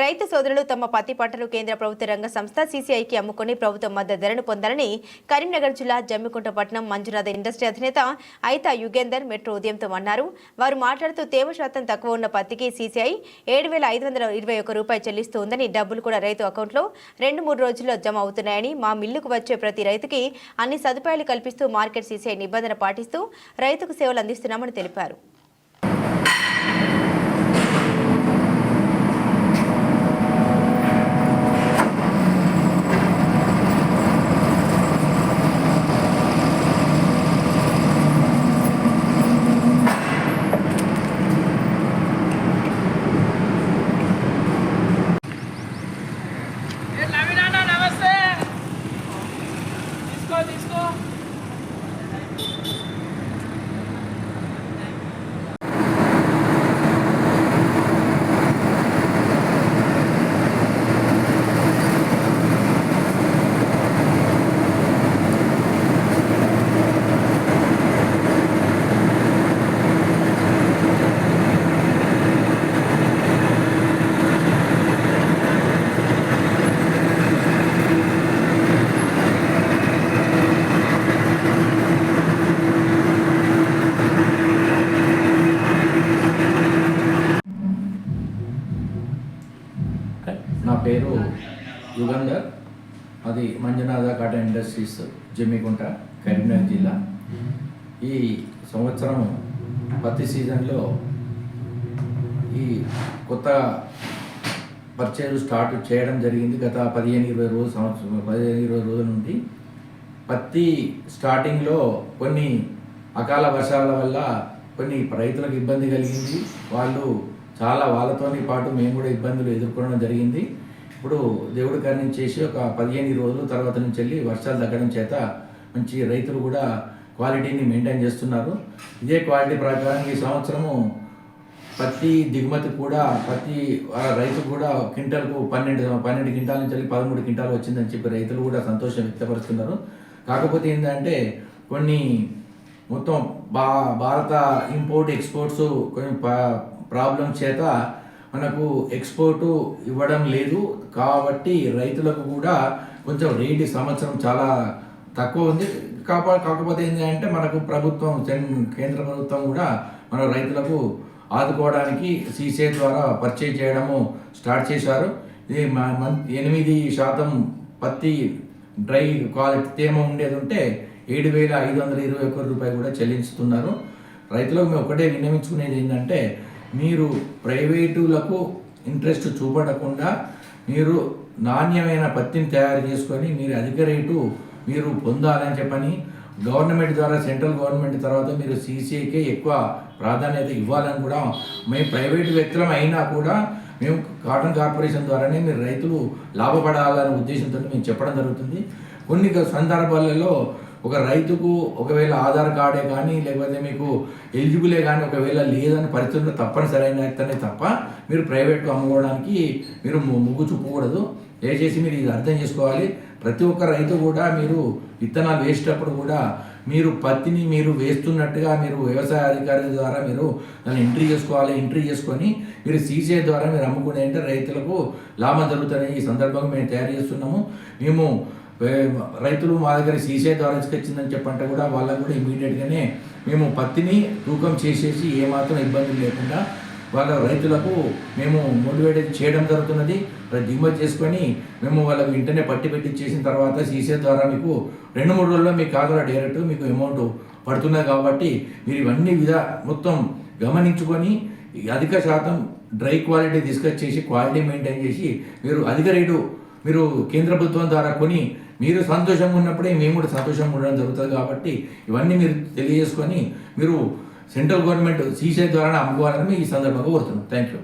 రైతు సోదరులు తమ పత్తి పంటలు కేంద్ర ప్రభుత్వ రంగ సంస్థ సీసీఐకి అమ్ముకుని ప్రభుత్వ మద్దతు ధరను పొందాలని కరీంనగర్ జిల్లా జమ్మికుంట పట్టణం మంజునాథ ఇండస్ట్రీ అధినేత ఐతా యుగేందర్ మెట్రో ఉదయంతో అన్నారు. వారు మాట్లాడుతూ తేమ శాతం తక్కువ ఉన్న పత్తికి సీసీఐ ఏడు వేల ఐదు వందల ఇరవై ఒక్క రూపాయలు చెల్లిస్తూ ఉందని డబ్బులు కూడా రైతు అకౌంట్లో రెండు మూడు రోజుల్లో జమ అవుతున్నాయని మా మిల్లుకు వచ్చే ప్రతి రైతుకి అన్ని సదుపాయాలు కల్పిస్తూ మార్కెట్ సీసీఐ నిబంధన పాటిస్తూ రైతుకు సేవలు అందిస్తున్నామని తెలిపారు. తీసుకో యుగంధర్ అది మంజునాథ కాటన్ ఇండస్ట్రీస్ జమ్మికుంట కరీంనగర్ జిల్లా. ఈ సంవత్సరం పత్తి సీజన్లో ఈ కొత్త పర్చేజ్ స్టార్ట్ చేయడం జరిగింది గత పదిహేను ఇరవై రోజు సంవత్సరం పదిహేను ఇరవై రోజుల నుండి. పత్తి స్టార్టింగ్లో కొన్ని అకాల వర్షాల వల్ల కొన్ని రైతులకు ఇబ్బంది కలిగింది. వాళ్ళు చాలా వాళ్ళతోని పాటు మేము కూడా ఇబ్బందులు ఎదుర్కొనడం జరిగింది. ఇప్పుడు దేవుడి కార్యం చేసి ఒక పదిహేను రోజులు తర్వాత నుంచి వెళ్ళి వర్షాలు తగ్గడం చేత మంచి రైతులు కూడా క్వాలిటీని మెయింటైన్ చేస్తున్నారు. ఇదే క్వాలిటీ ప్రకారం ఈ సంవత్సరము పత్తి దిగుమతి కూడా పత్తి రైతు కూడా క్వింటాల్కు పన్నెండు పన్నెండు క్వింటాల నుంచి వెళ్ళి పదమూడు క్వింటాలు వచ్చిందని చెప్పి రైతులు కూడా సంతోషం వ్యక్తపరుస్తున్నారు. కాకపోతే ఏంటంటే కొన్ని మొత్తం భా భారత ఇంపోర్ట్ ఎక్స్పోర్ట్స్ కొన్ని ప్రాబ్లం చేత మనకు ఎక్స్పోర్టు ఇవ్వడం లేదు. కాబట్టి రైతులకు కూడా కొంచెం రేటు సంవత్సరం చాలా తక్కువ ఉంది. కాపా కాకపోతే ఏంటంటే మనకు ప్రభుత్వం సెన్- కేంద్ర ప్రభుత్వం కూడా మన రైతులకు ఆదుకోవడానికి సీసే ద్వారా పర్చేజ్ చేయడము స్టార్ట్ చేశారు. ఇది మ- ఎనిమిది శాతం పత్తి డ్రై క్వాలిటీ తేమ ఉండేది ఉంటే ఏడు వేల ఐదు వందల ఇరవై ఒక్క రూపాయలు కూడా చెల్లిస్తున్నారు రైతులకు మేము ఒకటే విన్నవించుకునేది ఏంటంటే మీరు ప్రైవేటులకు ఇంట్రెస్ట్ చూపడకుండా మీరు నాణ్యమైన పత్తిని తయారు చేసుకొని మీరు అధిక రేటు మీరు పొందాలని చెప్పని గవర్నమెంట్ ద్వారా సెంట్రల్ గవర్నమెంట్ తర్వాత మీరు సీసీకే ఎక్కువ ప్రాధాన్యత ఇవ్వాలని కూడా మేము ప్రైవేటు వ్యక్తులం అయినా కూడా మేము కాటన్ కార్పొరేషన్ ద్వారానే మీరు రైతులు లాభపడాలనే ఉద్దేశంతో మేము చెప్పడం జరుగుతుంది. కొన్ని సందర్భాలలో ఒక రైతుకు ఒకవేళ ఆధార్ కార్డే కానీ లేకపోతే మీకు ఎలిజిబులే కానీ ఒకవేళ లేదని పరిస్థితుల్లో తప్పనిసరి అయిన తప్ప మీరు ప్రైవేట్కు అమ్ముకోవడానికి మీరు ము- మొగ్గు చూపకూడదు. దయచేసి మీరు ఇది అర్థం చేసుకోవాలి. ప్రతి ఒక్క రైతు కూడా మీరు విత్తనాలు వేసేటప్పుడు కూడా మీరు పత్తిని మీరు వేస్తున్నట్టుగా మీరు వ్యవసాయ అధికారి ద్వారా మీరు దాన్ని ఎంట్రీ చేసుకోవాలి ఎంట్రీ చేసుకొని మీరు సీసీఐ ద్వారా మీరు అమ్ముకునే అంటే రైతులకు లాభం జరుగుతుందని ఈ సందర్భంగా మేము తయారు చేస్తున్నాము. మేము రైతులు మా దగ్గర సీసీఐ ద్వారా తీసుకొచ్చిందని చెప్పంటే కూడా వాళ్ళకు కూడా ఇమీడియట్గానే మేము పత్తిని తూకం చేసేసి ఏమాత్రం ఇబ్బంది లేకుండా వాళ్ళ రైతులకు మేము మోటివేట్ చేయడం జరుగుతున్నది. దిగుమతి చేసుకొని మేము వాళ్ళకు వెంటనే పట్టి పెట్టి చేసిన తర్వాత సీసీ ద్వారా మీకు రెండు మూడు రోజుల్లో మీకు ఖాతాలో డైరెక్ట్ మీకు అమౌంట్ పడుతున్నది కాబట్టి మీరు ఇవన్నీ విధ మొత్తం గమనించుకొని అధిక శాతం డ్రై క్వాలిటీ తీసుకొచ్చేసి క్వాలిటీ మెయింటైన్ చేసి మీరు అధిక రేటు మీరు కేంద్ర ప్రభుత్వం ద్వారా కొని మీరు సంతోషంగా ఉన్నప్పుడే మేము కూడా సంతోషంగా ఉండడం జరుగుతుంది కాబట్టి ఇవన్నీ మీరు తెలియజేసుకొని మీరు సెంట్రల్ గవర్నమెంట్ సీసీఐ ద్వారా అమ్ముకోవాలని ఈ సందర్భంగా కోరుతున్నాం. Thank you